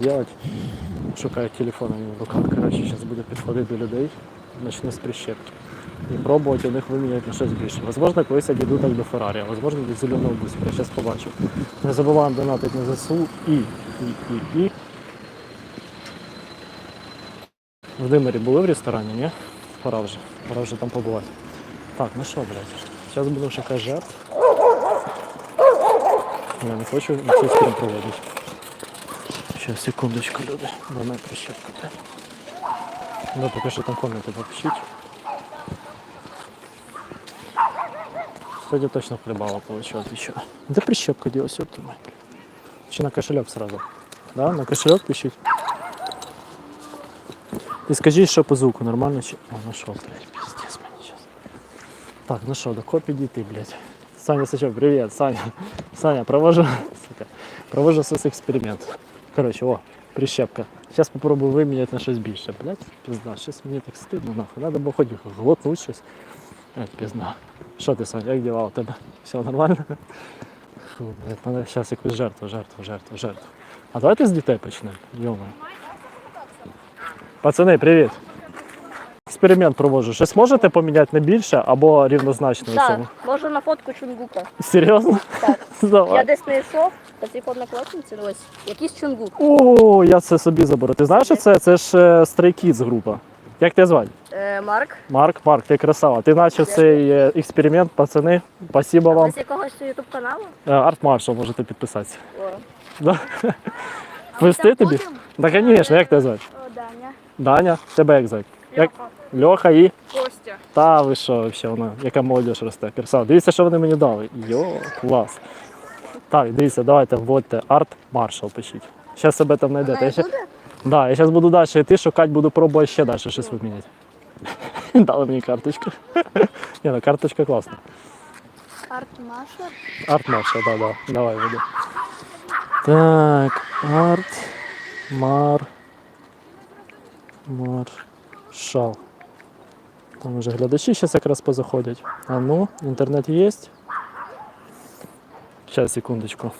делать. Шукають телефонами в руках. Коротше, зараз буде підходити до людей, почне з прищепки. І пробувати у них виміняти на щось більше. Возможно, колись я дійду так до Феррарі, возможно до зеленого бустера. Зараз побачу. Не забуваємо донатити на ЗСУ і, і, і, і. В Димирі були в ресторані, ні? Пора вже. Пора вже там побувати. Так, ну що, блядь. Зараз будемо шукати жертв. Я не хочу цей стрім проводити. Сейчас, секундочку, люди. Вона прищепка. блядь. Ну, поки що там комнати попишіть. Сьогодні точно хлебало получил, отвечаю. Да прищепка делать, все ты мать. Чи на кошелек сразу? Да, на кошелек пишіть. І скажіть, що по звуку нормально чи. О, нашел, блядь, пиздец мені сейчас. Так, ну що, до копі дійти, блядь. Саня Сачок, привет, Саня. Саня, провожу, сука, провожу соцексперимент. Короче, о, прищепка. Сейчас попробую виміняти на щось більше. Блять, пизда. щось мені так стидно, нахуй. Надо було хоч глотнути щось. Блять, пізда. Що ти, Саня, як діла у тебе? Все нормально? Фу, блядь, надо зараз якусь жертву, жертву, жертву, жертву. А давайте з дітей почнемо. Йома. Пацани, привіт. Експеримент проводжу. Щось можете поміняти на більше або рівнозначно Так, цьому? можу на фотку чунгука. Серйозно? Так. Давай. Я десь знайшов, та цих однокласниці, ось, якийсь чунгук. О, я це собі заберу. Ти знаєш, що це? Це ж е, Stray Kids група. Як тебе звати? Е, Марк, Марк, Марк, ти красава. Ти начав цей е, експеримент, пацани. Спасибо вам. ось якогось ютуб каналу. Е, Арт Маршал можете підписатися. О. Да? Вести тобі? Так, звісно, як тебе звати? О, Даня. Даня, тебе як звати? Як? Льоха. І. Костя. Та ви що, вообще, вона, яка молодь росте. Красава. Дивіться, що вони мені дали. Йо, клас. Так, дивіться, давайте вводьте арт маршал пишіть. Зараз себе там знайдете. Я ще... Да, я зараз буду далі йти, шукати, буду пробувати ще далі щось виміняти. Дали мені карточку. Ні, ну карточка класна. Арт Маша. Арт маршал, да, да. Давай веди. Так, арт мар. Маршал. Там вже глядачі зараз якраз позаходять. А ну, інтернет є. Зараз, секундочку.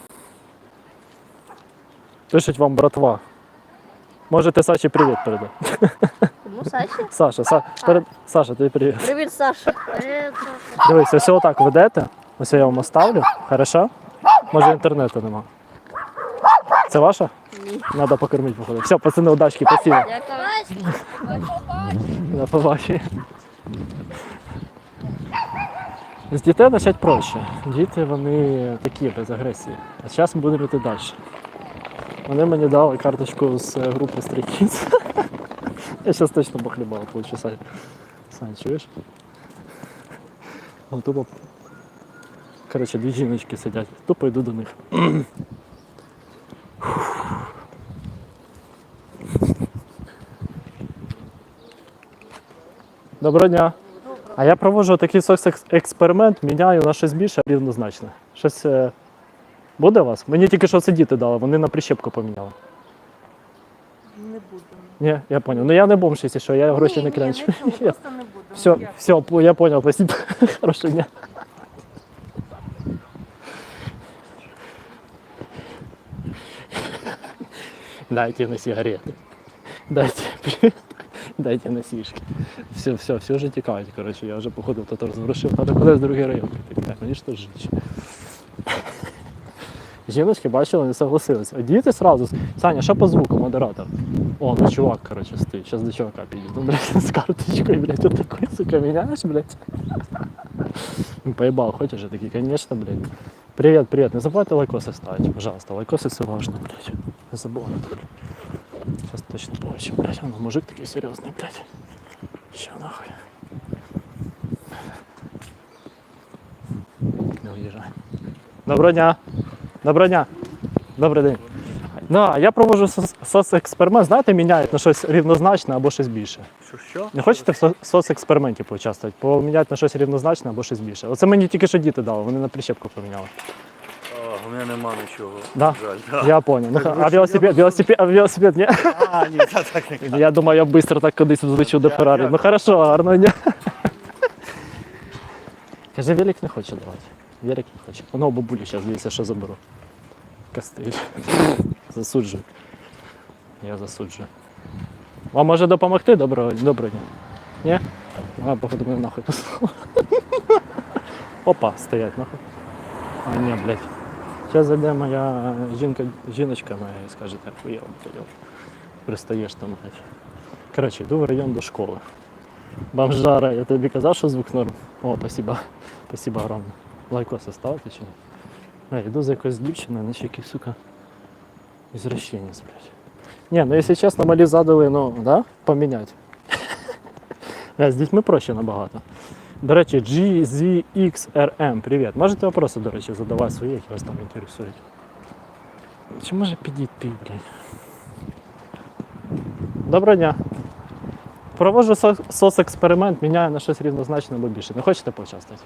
Пишуть вам братва. Можете Саші привіт передати. Кому Саші? Саша, Са... перед... Саша, тобі привіт. Привіт, Саша. Привіт, Саша. Дивись, ось отак ведете. Ось я вам оставлю. Хорошо? Може інтернету нема. Це ваша? Надо покормити, походу. Все, пацани, удачки, спасибо. До побачення. З дітей почати проще. Діти вони такі без агресії. А зараз ми будемо йти далі. Вони мені дали карточку з е, групи Stray Я зараз точно похлібав полчаса. Сань, чуєш? Вон тупо. Коротше, дві жіночки сидять. Тупо йду до них. Доброго дня. А я проводжу такий соцексперимент, міняю на щось більше рівнозначне. Щось е, буде у вас? Мені тільки що це діти дали, вони на прищепку поміняли. Не буду. Ні, я зрозумів. Ну я не бомж, якщо що, я гроші не крачу. Ні, просто не буду. Все, все, я понял, спасибо. Хорошего дня. Дайте на сигареты. Дайте, дайте на сішки. Все, все, все вже тікають, коротше, я вже походу тут розворушив, треба кудись в другий район піти. Так, мені ж теж жить. Жіночки бачили, не согласились. А діти сразу. Саня, що по звуку, модератор? О, ну чувак, короче, стоит. Сейчас до чувака підійду, Ну, блядь, с карточкой, блядь, вот такой, сука, меняешь, блядь? Ну, Поебал, хочешь же такие, конечно, блядь. Привет, привет, не забывайте лайкосы ставить, пожалуйста, лайкосы все важно, блядь. Не забывай, блядь. Сейчас точно получим, блядь, он мужик такой серьезный, блядь. Ща нахуй. Не уезжай. Доброго дня. Доброго дня. Добрий день. Да, я проводжу соц- соцексперимент, знаєте, міняють на щось рівнозначне або щось більше. Що що? Не хочете в со- соцексперименті поучаствувати? Поміняти на щось рівнозначне або щось більше. Оце мені тільки що діти дали, вони на прищепку поміняли. Мене нема нічого. Да? Жаль, да. Я понял. Ну, а велосипед, велосипед, а велосипед, ні? А, ні, та так не Я думаю, я швидко так кудись взлечу до Феррарі. Ну хорошо, гарного дня. Каже, велик не хоче давати. Велик не хоче. Воно у бабулі зараз дивіться, що заберу. Кастиль. Засуджую. Я засуджую. Вам може допомогти? Доброго, доброго дня. Ні? А, походу, мене нахуй послав. Опа, стоять нахуй. А, ні, блядь. Зараз зайде моя жінка, жіночка моя і скаже, так блядь. Пристаєш там. Коротше, йду в район до школи. Бомжара, я тобі казав, що звук норм. О, спасибо. Спасибо огромне. Лайкоси ставити чи ні? Я йду за якоюсь дівчиною, наче якийсь, сука, извращенец, блядь. Не, ну если чесно, малі задали, ну, да, поміняти. Бля, З дітьми проще набагато. До речі, GZXRM, привіт. Можете вопроси, до речі, задавати свої, які вас там інтересують. Чи може підійти, блядь? Доброго дня. Проводжу со- соцексперимент, міняю на щось рівнозначне або більше. Не хочете поучаствувати?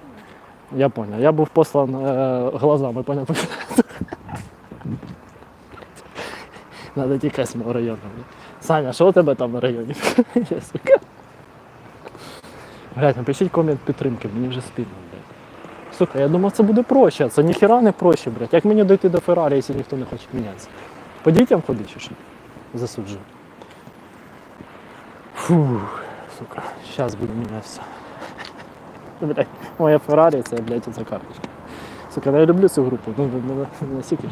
Я понял. Я був послан е, глазами, понял. Надо тікати з мого району. Саня, що у тебе там на районі? Я, сука. Блядь, напишіть комент підтримки, мені вже стидно, блядь. Сука, я думав, це буде проще, це ніхіра не проще, блядь. Як мені дойти до Феррарі, якщо ніхто не хоче мінятися? По дітям ходить чи що? Засуджую. Фух, сука, зараз буду мінятися. Блядь, моя Феррарі це, блядь, оця карточка. Сука, ну я люблю цю групу, ну, ну, ну, настільки.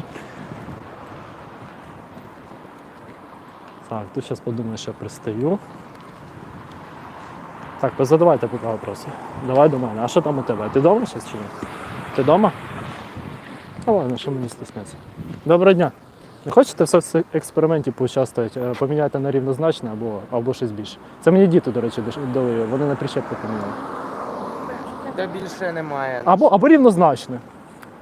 Так, тут зараз подумаю, що я пристаю. Так, позадавайте поки вопроси. Давай до мене. А що там у тебе? Ти вдома зараз чи ні? Ти вдома? Та ладно, що мені стиснеться. Доброго дня. Не хочете в соцексперименті поучаствувати, е, поміняти на рівнозначне або, або щось більше? Це мені діти, до речі, дали, вони на прищепку поміняли. Та більше немає. Або, або рівнозначне.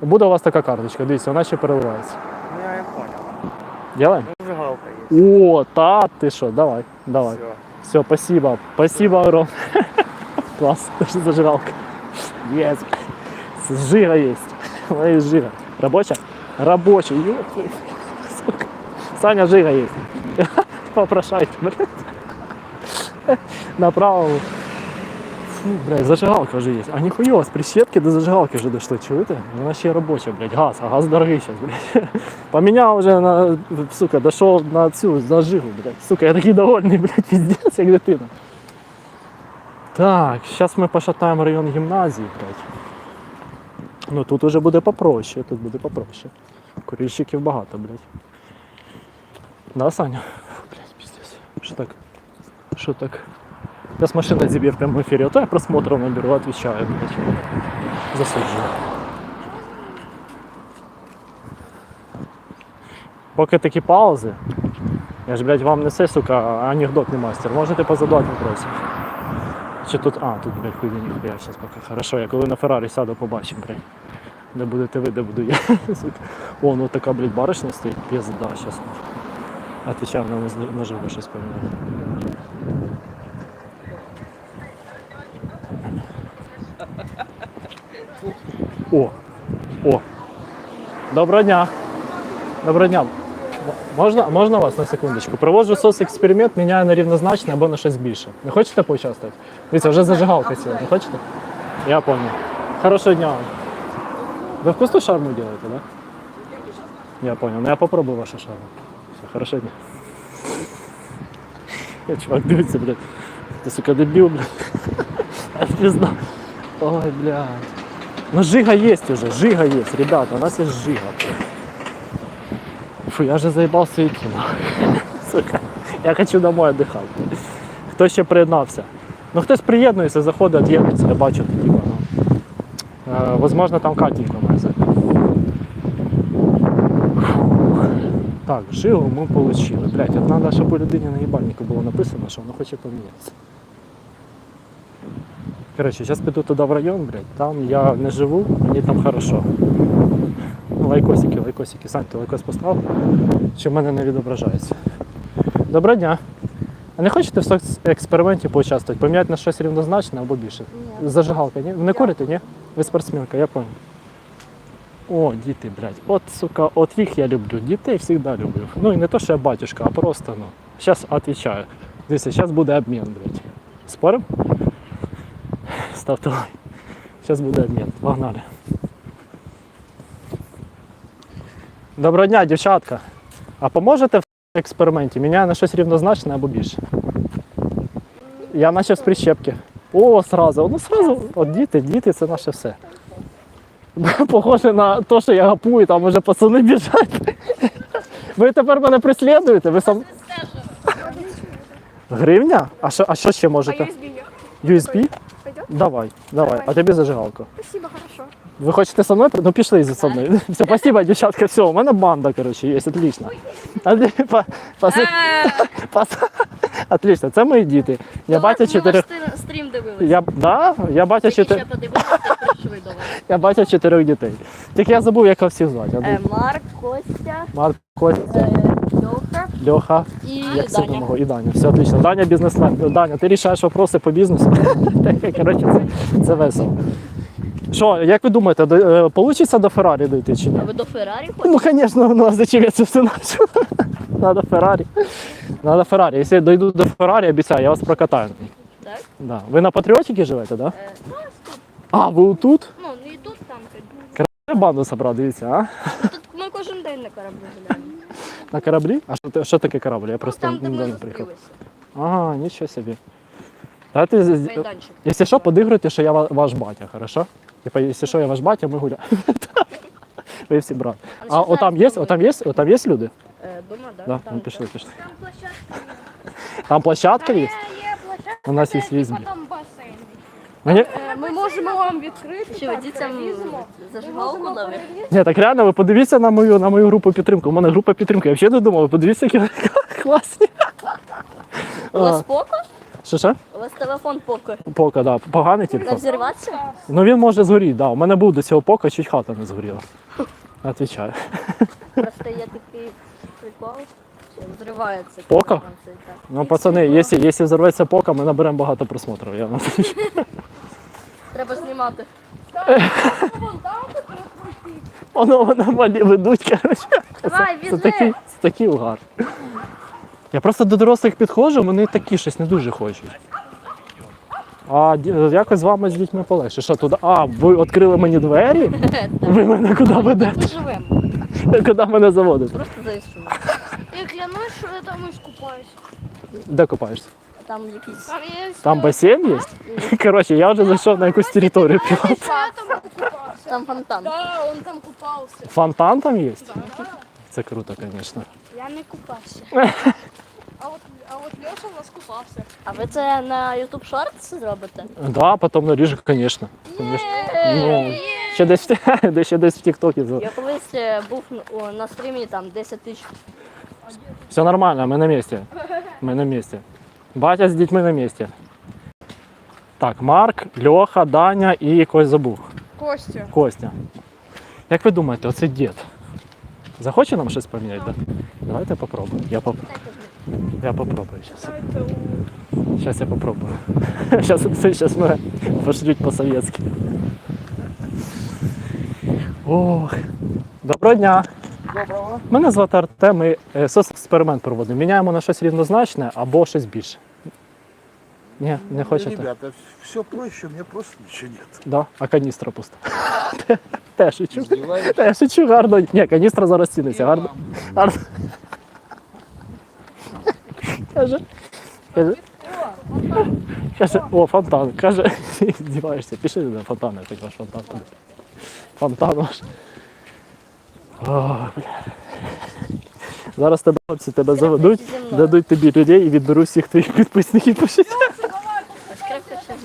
Буде у вас така карточка, дивіться, вона ще переливається. Ну я не понял. Ділаємо? Ну, зажигалка є. О, та ти що, давай, давай. Все. Все, спасибо. Спасибо, Ром. Класс, даже зажиралка. Yes. Жира есть. Есть жига. Рабочая? Рабочая. Ёп сука. Саня, жига есть. Попрошайте, блядь. Направо. Фу, блядь, зажигалка вже є. А ніхуя, з прищепки до зажигалки вже дійшли, чуєте? Вона ще робоча, блядь, газ, а газ дорогий зараз, блядь. Поміняв вже на, сука, дійшов на цю зажигу, блядь. Сука, я такий довольний, блядь, піздець, як дитина. Так, зараз ми пошатаємо район гімназії, блядь. Ну тут уже буде попроще, тут буде попроще. Курильщиків багато, блядь. Да, Саня? Блядь, піздець. Що так? Що так? Сейчас машина тебе в прямом эфире. А то я просмотров наберу, блядь. Засуджую. Поки такі паузи. Я ж, блядь, вам несе, сука, анекдотний мастер. Можете позадати вопроси. Чи тут. А, тут, блядь, хуйня ніхуя зараз поки. Хорошо, я коли на Феррарі сяду, побачимо, блядь. Де будете ви, де буду я. О, ну така, блядь, баришня стоїть, пізда, зараз. Отвечаю на наживо щось поміняти. О! О! Доброго дня! Доброго дня! Можна, можна вас на секундочку? Проводжу соцексперимент, міняю на рівнозначне або на щось більше. Не хочете поучаствувати? Дивіться, вже зажигалка сіла. Не хочете? Я понял. Хорошого дня вам. Ви вкусну шарму делаете, да? Я понял. Ну я попробую вашу шарму. Все, хорошого дня. Я чувак дивиться, блядь. Ти, сука, дебіл, блядь. Я. Ой, блядь. Ну жига есть уже, жига есть, ребята, у нас есть жига. Фу, я же заебался идти. Сука, я хочу домой отдыхать. Хто ще приєднався? Ну хтось приєднується, заходить, від'єднується, я бачу, типа, ну. Е, возможно, там Катенька має. Так, жигу ми получили. Блять, надо, щоб у людині на їбальнику було написано, що вона хоче помінятися. Короче, сейчас піду туди в район, блядь, там я не живу, мені там хорошо. Лайкосики, лайкосики. Сань, ти лайкос поставив? Чи в мене не відображається? Доброго дня. А не хочете в соцексперименті поучаствувати? Поміняти на щось рівнозначне або більше? Ні. Зажигалка, ні? Ви не курите, ні? Ви спортсменка, я понял. О, діти, блядь. От, сука, от їх я люблю. Дітей завжди люблю. Ну і не то, що я батюшка, а просто, ну. Зараз відповідаю. Дивіться, зараз буде обмін, блядь. Спорим? Ставте лайк. Зараз буде обмін. Погнали. Доброго дня, дівчатка. А поможете в експерименті. Міняю на щось рівнозначне або більше. Я наче з прищепки. О, сразу. Ну сразу, от діти, діти це наше все. Похоже на те, що я гапую, там вже пацани біжать. Ви тепер мене преслідуєте? Ви сам. Гривня? А що, а що ще можете? USB? Давай, давай. А тобі зажигалка. Спасибо, хорошо. Ви хочете со мною? Ну пішли за мною. Все, спасибо, дівчатка, все, у мене банда, коротше, є, отлично. А па- паси- пас- Отлично, це мої діти. Я батя чотирьох. стрім дивилися. Я, да? я батя чотирьох. подивилися, до вас. Я батя чотирьох дітей. Тільки я забув, як всіх звати. Е, Марк, Костя, Марк, Костя, е, Льоха Льоха, і як це Даня. мого, і Даня. Все отлично. Даня бізнесмен. Даня, ти рішаєш вопроси по бізнесу. Коротше, це, це весело. Що, як ви думаєте, до, е, получиться до Феррарі дойти чи ні? А ви до Феррарі ходите? Ну, конечно, ну а зачем я це все начал? Надо Феррарі. Надо Феррарі. Якщо я дойду до Феррарі, обіцяю, я вас прокатаю. Так? Да. Ви на Патріотіки живете, да? Е, ну, ось тут. А, ви тут? Ну, не і тут, там. Банду собрав, дивіться, а? Ну, Тут ми кожен день на кораблі гуляємо. На кораблі? А що, що таке корабль? Я Ну, просто там, де ми не приїхав. Ага, нічого собі. Давайте, Майданчик. якщо що, подигруйте, що я ваш батя, хорошо? Типа, якщо що, я ваш батя, ми гуляємо. Ви всі брат. А отам є, там отам є, отам є люди? Е, Дома, да? Да, Там, ну пішли, пішли. Там площадка Там площадка є? є, є У нас є де, USB. Мені... Е, Ми можемо вам відкрити. Що, так, дітям зажигалку дали? Ні, так реально, ви подивіться на мою, на мою групу підтримки. У мене група підтримки. Я взагалі не думав, подивіться, які класні. У вас поко? Що що? У вас телефон поко. Пока, да. Поганий Не телефон. взірватися? Ну він може згоріти, да. У мене був до цього пока, чуть хата не згоріла. Отвічаю. Просто є такий прикол, що взривається. Поко? так. Ну, пацани, якщо, якщо взорветься пока, ми наберемо багато просмотрів. Я... Треба знімати. Воно воно малі ведуть, коротше. Давай, Це такий, це такий угар. Я просто до дорослих підходжу, вони такі щось не дуже хочуть. А ді- якось з вами з дітьми полегше. Що туди? А, ви відкрили мені двері? Ви мене куди ведете? Ми живемо. Куди мене заводите? Просто зайшли. Я клянусь, що я там іскупаюсь. Де копаєшся? Там якісь. Там є... Там басейн є? Коротше, я вже зайшов на якусь територію. Я там фонтан. Да, он там купався. Фонтан там є? Це круто, звісно. Я не купався. А от, а от Льоша у нас купався. А ви це на YouTube Shorts зробите? Да, потім наріжу, звісно. Конечно. Ну, ще десь, в- де ще десь в Тіктокі. за- Я колись е, був о, на стрімі там 10 тисяч. Все нормально, ми на місці. Ми на місці. Батя з дітьми на місці. Так, Марк, Льоха, Даня і якось забув. Костя. Костя. Як ви думаєте, оцей дід захоче нам щось поміняти? Да? Давайте попробуємо. Я, поп... я попробую зараз. Зараз я попробую. Зараз, зараз мене пошлють по-совєтськи. Ох. Доброго дня. Доброго. Мене звати Артем, ми е, соцексперимент проводимо. Міняємо на щось рівнозначне або щось більше. Ні, не хочете? Ребята, все проще, у просто ничего нет. Да, а каністра пуста. Те шучу. Те шучу гарно. Ні, каністра зараз ціниться. Гарно. гарно. Каже. Каже. Каже, о, фонтан. Каже, здіваєшся, пішли на фонтан, я так ваш фонтан. Фонтан ваш. О, бля. Зараз тебе хлопці тебе заведуть, дадуть тобі людей і відберуть всіх твоїх підписників по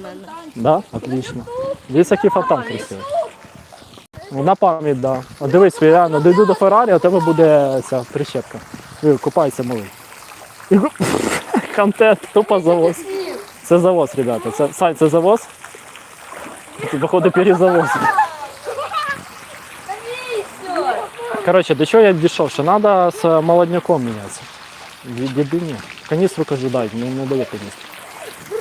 мене. Да, отлично. Дивись, який фонтан красивий. На пам'ять, да. От дивись, я реально дійду до Феррарі, а у тебе буде ця прищепка. Диви, Купайся, малий. І гу- Контент, тупо завоз. Це завоз, ребята. Це, Сань, це завоз? Це, походу, перезавоз. Коротше, до чого я дійшов? Що треба з молодняком мінятися. Дебільні. Каністру кажу, дай, не, не дає каністру.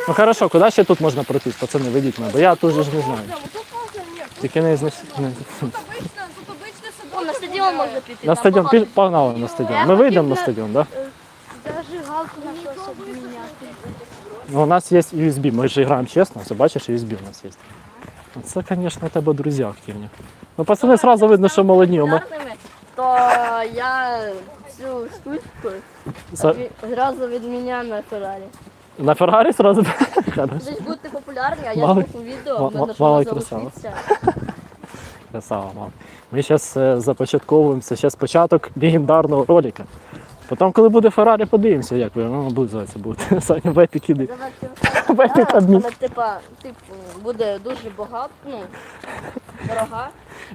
Ну хорошо, куди ще тут можна пройтись, пацани, ведіть мене, бо я тут же ж не знаю. Тільки не знес... не- О, на стадіон можна піти. На стадіон, пі- погнали на стадіон. Ми вийдемо на стадіон, так? Да? Зажигалку на щось обміняти. Ну, у нас є USB, ми ж граємо чесно, це бачиш, USB у нас є. Це, звісно, у тебе друзі активні. Ну, пацани, одразу видно, що молоді. Ми... То я цю штучку, одразу ві- зразу від на Феррарі. На Феррарі сразу? Хорошо. Десь будете популярні, а я Мало- зніму відео, ма- в мене красава. залишиться. Красава, мам. Ми зараз започатковуємося, зараз початок легендарного ролика. Потім, коли буде Феррарі, подивимося, як ви, ну, буде зватися буде. Саня, епік іди. Так, адмін. але типа, типу, буде дуже багато, ну, дорога.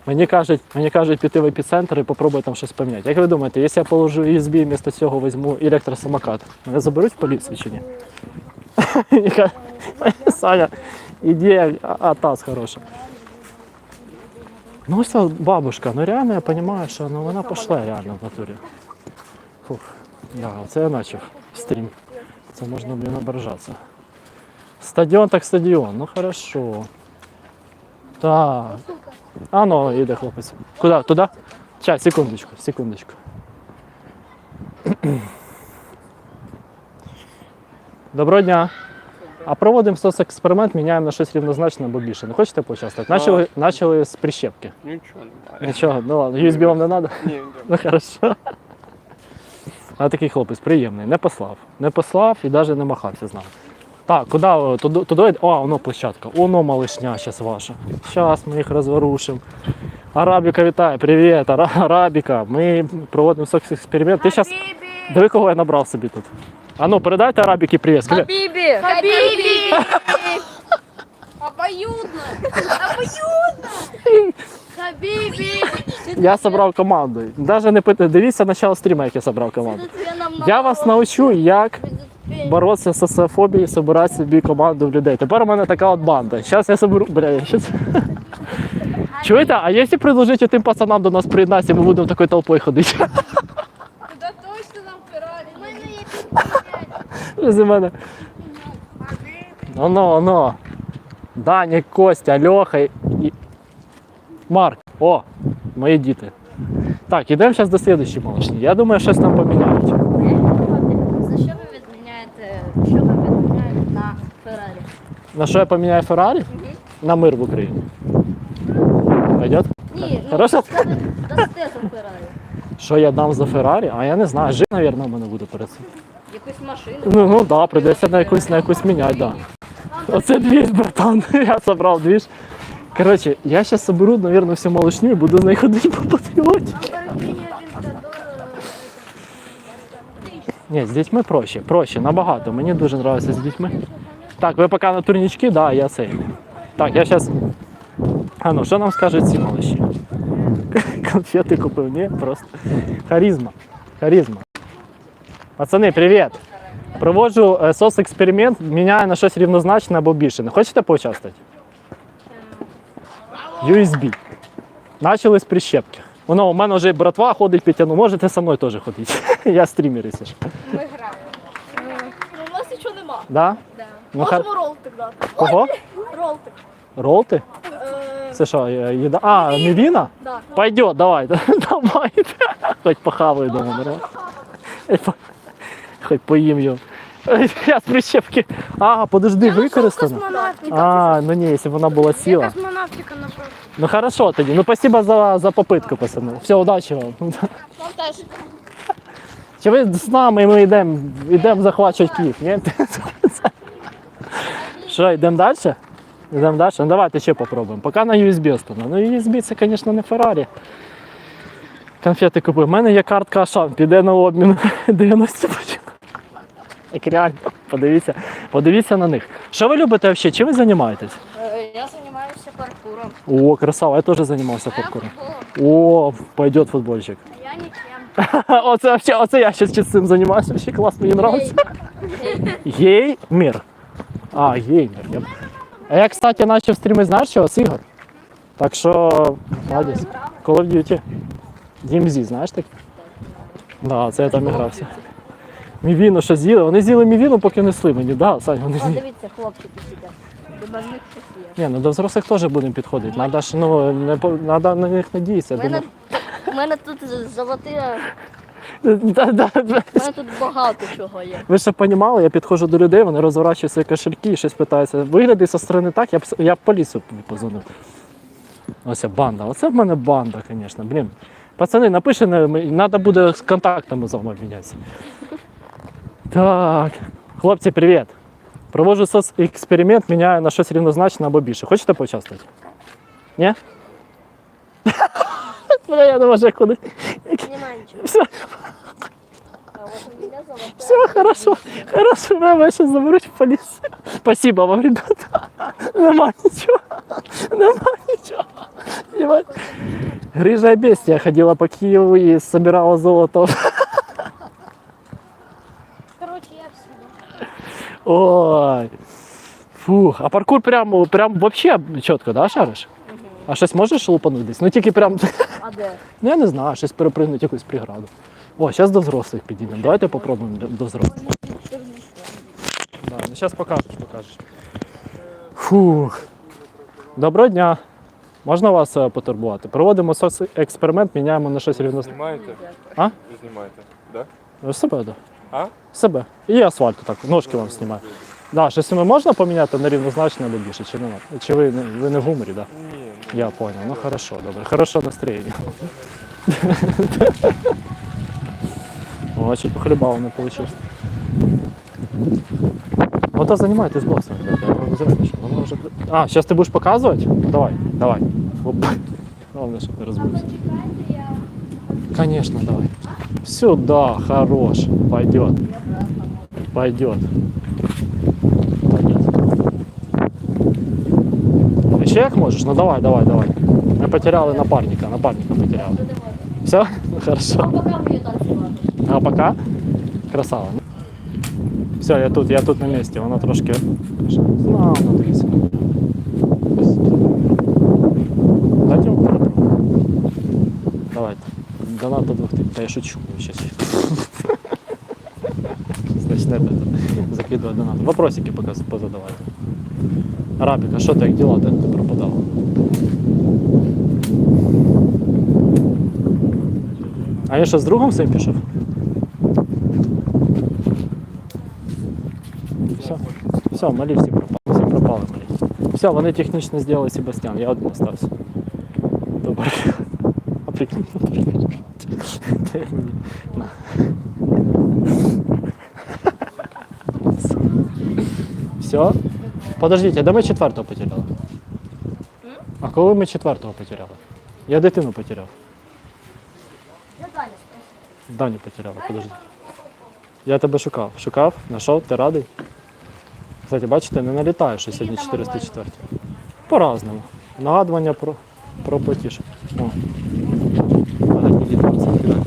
Мені кажуть, мені кажуть піти в епіцентр і попробуй там щось поміняти. Як ви думаєте, якщо я положу USB вместо цього візьму електросамокат, мене заберуть в поліцію чи ні? Мені кажуть, Саня, ідея а- атас хороша. Ну ось ця бабушка, ну реально я розумію, що ну, вона пішла реально в натурі. Фух, да, це я почав стрім. Це можна, блін, ображатися. Стадіон так стадіон, ну хорошо. Так. А ну, іде хлопець. Куди? Туди? Чай, секундочку, секундочку. Доброго дня. А проводимо соцексперимент, міняємо на щось рівнозначне або більше. Не хочете поучаствувати? Начали, начали з прищепки. Нічого немає. Нічого, ну ладно, USB вам не треба? Ні, Ну хорошо. А такий хлопець приємний, не послав. Не послав і навіть не махався з нами. Так, куди? Туди, туди? О, воно площадка. Воно малишня зараз ваша. Зараз ми їх розворушимо. Арабіка вітає, привіт, Ара- Арабіка. Ми проводимо секс-експеримент. Ти зараз. Диви, кого я набрав собі тут. А ну, передайте Арабіки привіт. Хабібі! Хабібі! Обоюдно! Обоюдно! Хабібі! Я зібрав команду. Навіть не питайте, дивіться начало стріму, як я зібрав команду. Я вас навчу, як боротися з соціофобією, збирати собі команду в людей. Тепер у мене така от банда. Зараз я соберу. Бля, я щас... Чуєте, а якщо предложити тим пацанам до нас приєднатися, ми будемо такою толпою ходити? Куди точно нам мене є За мене. Оно, оно. Даня, Костя, Льоха і. Марк. О, мої діти. Так, ідемо зараз до слідчої малышні. Я думаю, щось нам поміняють. За що ви відміняєте, що ви відміняєте на Феррарі? На що я поміняю Феррарі? На мир в Україні. Пойдет? Ні, ну, Хорошо? дасте за Феррарі. Що я дам за Феррарі? А я не знаю. Жив, мабуть, у мене буде перед цим. Якусь машину. Ну, ну да, придеться на якусь, на якусь міняти, да. Оце двіж, братан. Я собрав двіж. Коротше, я зараз соберу, мабуть, всю малышню і буду з нею ходити по патріоті. Ні, з дітьми проще, проще, набагато. Мені дуже подобається з дітьми. Так, ви поки на турнічки, да, я цей. Так, я зараз. А ну, що нам скажуть ці малыші? Конфети купив, ні, просто. Харизма. Харизма. Пацани, привіт! Проводжу е, соцексперимент, міняю на щось рівнозначне або більше. Не хочете поучаствувати? USB. Начали з прищепки. Воно у мене вже братва ходить підтягну. Можете зі мною теж ходити. Я стрімер, якщо що. Ми граємо. Ну, у нас нічого нема. Да? Да. Ну, хар... Можемо ролтик дати. Кого? Ролтик. Ролти? Е, Це що, е, їда? А, мівіна? да. Пойдет, давай, давай. Хоть похаваю дома, нормально. Хоть поїм його. Я з прищепки. А, подожди, використано. А, ну ні, якщо б вона була ціла. Космонавтика, напевно. Ну хорошо тоді. Ну спасибо за, за попитку, пацани. Все, удачі вам. Вам теж. Чи ви з нами ми йдемо йдемо захвачувати Київ, ні? Що, йдемо далі? Йдемо далі? Ну давайте ще попробуємо. Поки на USB остану. Ну USB це, звісно, не Феррарі. Конфети купив. У мене є картка Ашан, піде на обмін 90 початку. Реально, подивіться, подивіться на них. Що ви любите взагалі? Чим ви займаєтесь? Е, Я займаюся паркуром. О, красава, я теж займався паркуром. О, пойдет футбольчик. Я ніким. Оце, вообще, оце я ще цим займаюся, вообще клас, мені подобається. Геймер. А, геймер. Я... А я, кстати, начав стріми, знаєш чого? З ігор. Так що, молодець. Call of Duty. DMZ, знаєш таке? Да, це я там грався. Мівіну що з'їли? Вони з'їли мівіну, поки несли мені, да, Сань, вони О, з'їли. дивіться, хлопчики сидять. До них щось є. Ні, ну до взрослих теж будемо підходити. Надо ж, ну, не, по- надо на них надіятися. У мене, думаю. у мене тут золоті, Да, да, да. у мене тут багато чого є. Ви ще розуміли, я підходжу до людей, вони розворачують свої кошельки і щось питаються. Вигляди зі сторони так, я б, с- я б поліцію б позвонив. Ось банда. Оце в мене банда, звісно. Блін. Пацани, напиши, треба буде з контактами з вами обмінятися. Так. Хлопці, привіт. Проводжу соцексперимент, міняю на щось рівнозначне або більше. Хочете поучаствувати? Ні? Бля, я не можу куди. Нема нічого. Все, А от у мене золоте. все, хорошо. Хорошо, мене зараз заберуть в поліцію. Спасибо вам, ребята. Нема нічого. Нема нічого. Єбать. Грижа бестия ходила по Києву і собирала золото. Ой. Фух, а паркур прям, прям вообще чітко, да, шариш? А щось можеш лупанути десь? Ну тільки прям, А де? ну я не знаю, щось перепригнути якусь преграду. О, зараз до взрослих підійдемо. Давайте попробуємо до- до взрослих. Да, ну зараз покажеш, покажеш. Фух. Доброго дня. Можна вас е, потурбувати? Проводимо соцексперимент, міняємо на щось рівно. Знімаєте? А? Ви знімаєте, да? Ви Себе, да. А? Себе. І асфальт так, ножки вам знімаю. Да, щось ми можна поміняти на рівнозначне або більше, чи не можна? Чи ви, не- ви не в гуморі, так? Да? Ні, Я понял. Ну хорошо, добре. Хорошо настроєння. О, чуть похлебал не получилось. Вот а занимайтесь боксом, ребята. Я вам зря пишу. Воно вже... А, сейчас ты будешь показывать? Ну, Давай, давай. Оп. Главное, чтобы не разбился. Конечно, давай. Сюда, хорош. Пойдет. Пойдет. Пойдет. Ще як можеш? Ну давай, давай, давай. Ми потеряли напарника, напарника потеряли. Все? Ну, хорошо. Поки мені танцювати. А пока? Красава. Все, я тут, я тут на місці, вона трошки. Ну, ну дивіться. До двох тисяч. Та я шучу сейчас. Начнете закидувати донат. Вопросики поки позадавайте. Рабіка, що ти як діла? Де ти пропадав? А я що з другом своїм пішов? Все, все, малі всі пропали. Всі пропали малі. Все, вони технічно зробили Себастьян, я один остався. Добре. А прикинь. На. Все? Подождіть, а де ми четвертого потеряли? А коли ми четвертого потеряли? Я дитину потеряв. Я Даню потеряли, подожди. Я тебе шукав. Шукав, знайшов, ти радий? Кстати, бачите, не налітає, що сьогодні 404. По-разному. Нагадування про, про платіж. О. Але підійдемо, це кидати.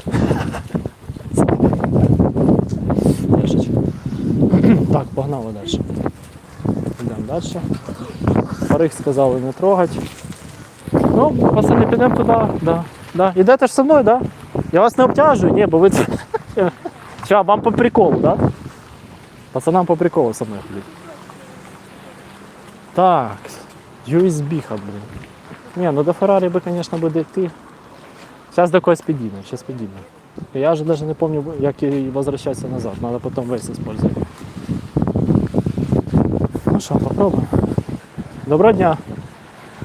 Яшечка. Так, погнали далі. Йдемо далі. Парих сказали не трогати. Ну, пацани, підемо туди. Да. Да. Ідете ж зі мною? Да? Я вас не обтяжую, ні, бо ви це. Ча, вам по приколу, да? Пацанам по приколу со мною ходить. Так, USB блин. Ні, ну до Феррарі би, звісно, буде йти. Зараз до когось підійдемо, зараз підійдемо. Я вже навіть не пам'ятаю, як і возвращатися назад. Надо потім весь использовать. Що, попробуємо. Доброго дня.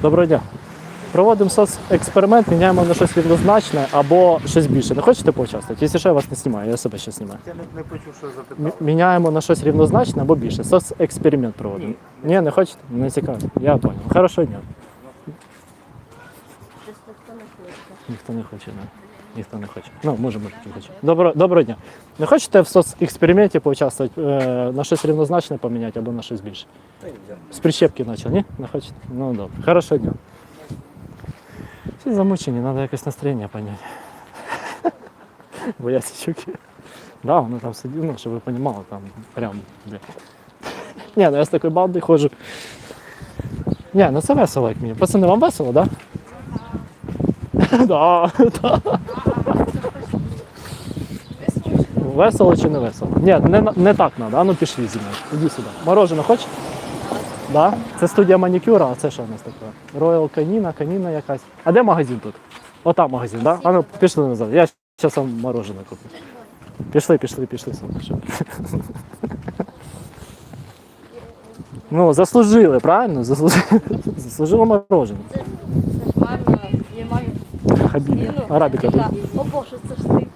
Доброго дня. Проводимо соцексперимент, міняємо на щось рівнозначне або щось більше. Не хочете поучаствувати? Якщо що, я вас не знімаю, я себе ще знімаю. Я не, не почув, що запитав. Міняємо на щось рівнозначне або більше. Соцексперимент проводимо. Ні, не хочете? Не цікаво. Я понял. Хорошого дня. Ніхто не хоче. Ніхто не хоче, не. Ніхто не хоче. Ну, може, може, хто хоче. Добро, доброго дня. Не хочете в соцексперименті поучаствувати, е, на щось рівнозначне поміняти або на щось більше? З прищепки почав, ні? Не хочете? Ну добре. Хорошого дня. Всі замучені, треба якесь настроєння підняти. Бо я січуки. Да, вони там сиділи, ну, щоб ви розуміли, там прям. Бля. Ні, ну я з такою бандою ходжу. Ні, ну це весело, як мені. Пацани, вам весело, так? Да? Да. Весело чи не весело? Ні, не, не так треба. А ну пішли зі мною. Іди сюди. Мороженое хочеш? Да? Це студія манікюра, а це що у нас таке? Royal Каніна, каніна якась. А де магазин тут? Отам магазин, так? Да? А ну пішли назад. Я зараз вам мороженое куплю. Пішли, пішли, пішли. сонечко. Ну, заслужили, правильно? Заслужили, заслужили мороженое. Це ж мама, є мамі. Хабібі. Арабіка. Так. О боже, це ж ти.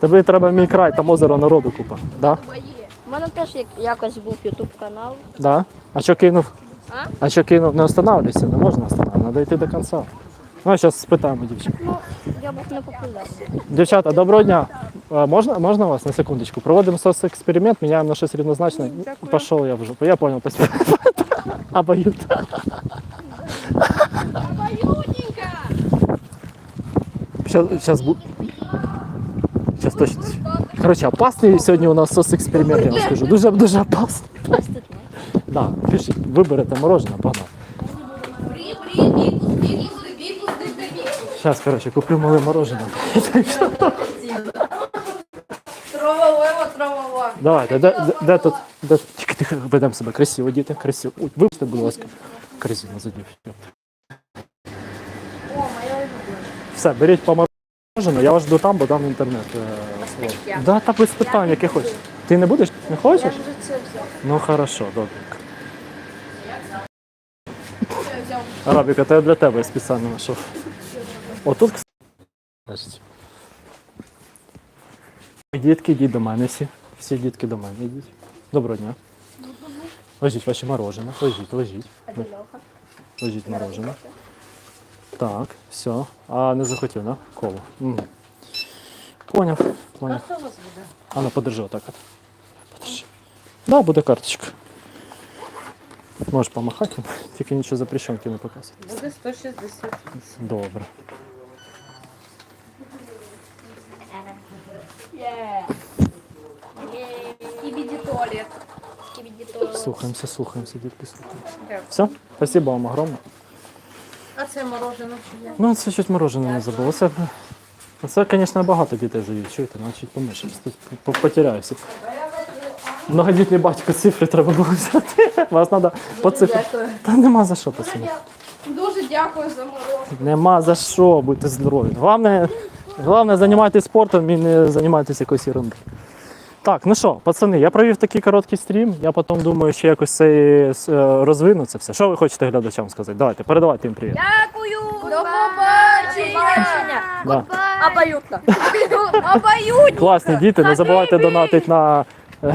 Тобі треба мій край, там озеро народу купа. Да? У мене теж як- якось був ютуб канал. Да? А що кинув? А? А що кинув? Не останавливайся, не можна останавливатися, треба йти до кінця. Ну, зараз спитаємо дівчат. Ну, я був не популярний. Дівчата, доброго дня. А, Можна, можна вас на секундочку? Проводимо соцексперимент, міняємо на щось рівнозначне. Пішов я вже. Я понял, спасибо. Обоюд. Обоюдненько! Сейчас, сейчас будет. Сейчас точно. Короче, опасний сьогодні у нас соцексперимент, я вам скажу. Дуже дуже опасний. Да, пишіть, виберете мороженое, погнали. Сейчас, короче, куплю мале мороженое. Травового, травова. Давайте, де, де, тут? Де, тільки тихо, ведемо себе красиво, діти, красиво. Ой, вибачте, будь ласка. Красиво задів. Все, беріть помороженне, я вас жду там, бо там інтернет. Е, да, та без питань, яке хочеш. Ти не будеш? Не хочеш? Ну хорошо, добренько. Арабіка, це я для тебе спеціально знайшов. Отут, кстати. Подождіть. Дітки, йдіть до мене всі. Всі дітки до мене йдіть. Доброго дня. Ложіть ваші мороженое. Ложіть, ложіть. Ложіть мороженое. Так, все. А не захотів, да? Коло. М. Поняв, поняв. А ну подержи отак. от. Подержи. Да, буде карточка. Можеш помахати, тільки нічого запрещенки не показуй. Буде 160. Добре. Туалет. Туалет. Слухаємося, слухаємося, дітки, слухаємося. Все, спасибо вам огромне. А це мороженое чи є? Ну, це щось морожене не забуло. Це, це, звісно, багато дітей завів. Чуєте, значить помишемось. Тут по- потеряюся. Многодітний батько цифри треба було взяти. Вас треба по цифрі. Та нема за що, пацани. Дуже дякую за морозиво. Нема за що, будьте здорові. Головне, головне займайтесь спортом і не займайтесь якоюсь ерундою. Так, ну що, пацани, я провів такий короткий стрім. Я потім думаю, ще якось це е, розвину це все. Що ви хочете глядачам сказати? Давайте, передавайте їм привіт. Дякую! До побачення! Да. Обоюдненько! Класні діти, не забувайте донатити на.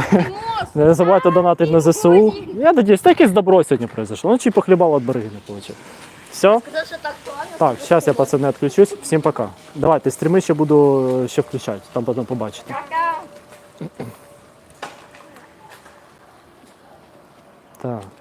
Не забувайте донатити на ЗСУ. Я надіюсь, та якесь добро сьогодні произошло. Ну чи похлібало від береги не вийшло. Все? Так зараз я пацани відключусь. Всім пока. Давайте, стріми ще буду ще включати, там потім побачите. Так.